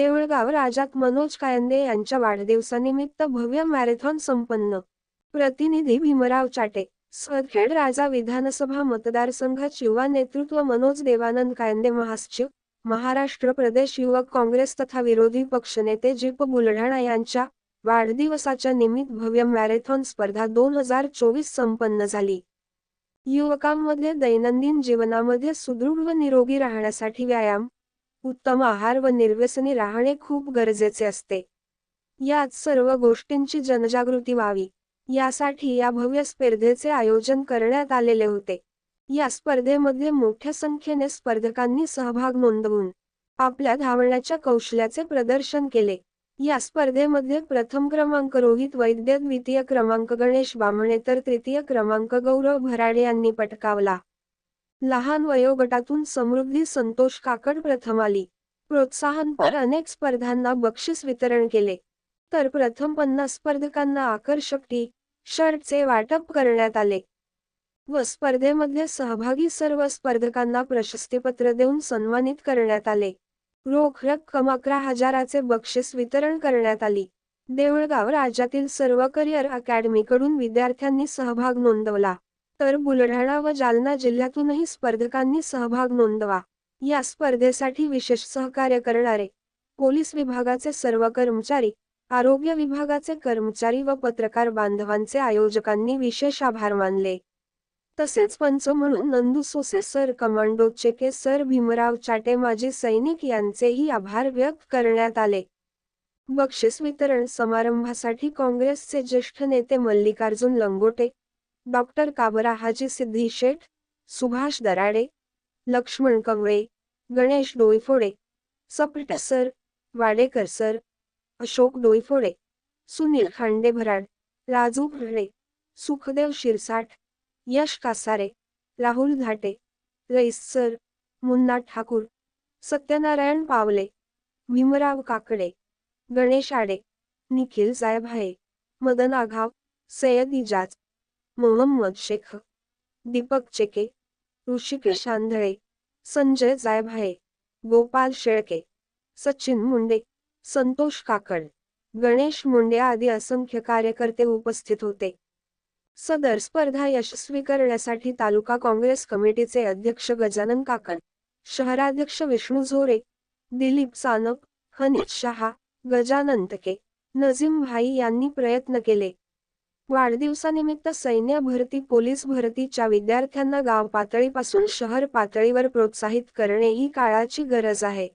देवळगाव राजात मनोज कायंदे यांच्या वाढदिवसानिमित्त भव्य मॅरेथॉन संपन्न. प्रतिनिधी भीमराव चाटे सदखेड राजा विधानसभा मतदारसंघात युवा नेतृत्व मनोज देवानंद कायंदे महासचिव महाराष्ट्र प्रदेश युवक काँग्रेस तथा विरोधी पक्षनेते जीप बुलढाणा यांच्या वाढदिवसाच्या निमित्त भव्य मॅरेथॉन स्पर्धा दोन हजार चोवीस संपन्न झाली. युवकांमध्ये दैनंदिन जीवनामध्ये सुदृढ व निरोगी राहण्यासाठी व्यायाम उत्तम आहार व निर्व्यसनी राहणे खूप गरजेचे असते. यात सर्व गोष्टींची जनजागृती व्हावी. यासाठी या भव्य स्पर्धेचे आयोजन करण्यात आलेले होते. या स्पर्धेमध्ये मोठ्या संख्येने स्पर्धकांनी सहभाग नोंदवून आपल्या धावण्याच्या कौशल्याचे प्रदर्शन केले. या स्पर्धेमध्ये प्रथम क्रमांक रोहित वैद्य द्वितीय क्रमांक गणेश बामणे तर तृतीय क्रमांक गौरव भराडे यांनी पटकावला. लहान वयोगटातून समृद्धी संतोष काकड प्रथम आली. प्रोत्साहनपर अनेक स्पर्धांना बक्षीस वितरण केले. तर प्रथम पन्नास स्पर्धकांना आकर्षक टी शर्टचे वाटप करण्यात आले. व स्पर्धेमध्ये सहभागी सर्व स्पर्धकांना प्रशस्तीपत्र देऊन सन्मानित करण्यात आले. रोख रक्कम अकरा हजाराचे बक्षीस वितरण करण्यात आली. देवळगाव राज्यातील सर्व करिअर अकॅडमीकडून विद्यार्थ्यांनी सहभाग नोंदवला. तर बुलढाणा व जालना जिल्ह्यातूनही स्पर्धकांनी सहभाग नोंदवा. या स्पर्धेसाठी विशेष सहकार्य करणारे पोलीस विभागाचे सर्व कर्मचारी आरोग्य विभागाचे कर्मचारी व पत्रकार बांधवांचे आयोजकांनी विशेष आभार मानले. तसेच पंच म्हणून नंदू सोसे सर कमांडोचे के सर भीमराव चाटे माजी सैनिक यांचेही आभार व्यक्त करण्यात आले. बक्षीस वितरण समारंभासाठी काँग्रेसचे ज्येष्ठ नेते Mallikarjun Langote doctor Kabra Haji Siddhi Sheth Subhash Darade Laxman Kawale Ganesh Doiphode Sapat sir Wadekar sir Ashok Doiphode Sunil Khande Bharad Raju Bharade Sukhdev Shirsath Yash Kasare Rahul Ghate Rais sir Munna Thakur Satyanarayan Pawale Bhimrao Kakade Ganesh आडे निखिल जायभाये मदन आघाव सय्यद इजाज मोहम्मद शेख दीपक चेके ऋषिकेश आंधळे संजय जायभाये गोपाल शेळके सचिन मुंडे संतोष काकड गणेश मुंडे आदी असंख्य कार्यकर्ते उपस्थित होते. सदर स्पर्धा यशस्वी करण्यासाठी तालुका काँग्रेस कमिटीचे अध्यक्ष गजानन काकड शहराध्यक्ष विष्णू झोरे दिलीप सानप हनीत शहा गजानन तके नजीम भाई यांनी प्रयत्न केले. वाढदिवसानिमित्त सैन्य भरती पोलीस भरतीच्या विद्यार्थ्यांना गाव पातळीपासून शहर पातळीवर प्रोत्साहित करणे ही काळाची गरज आहे.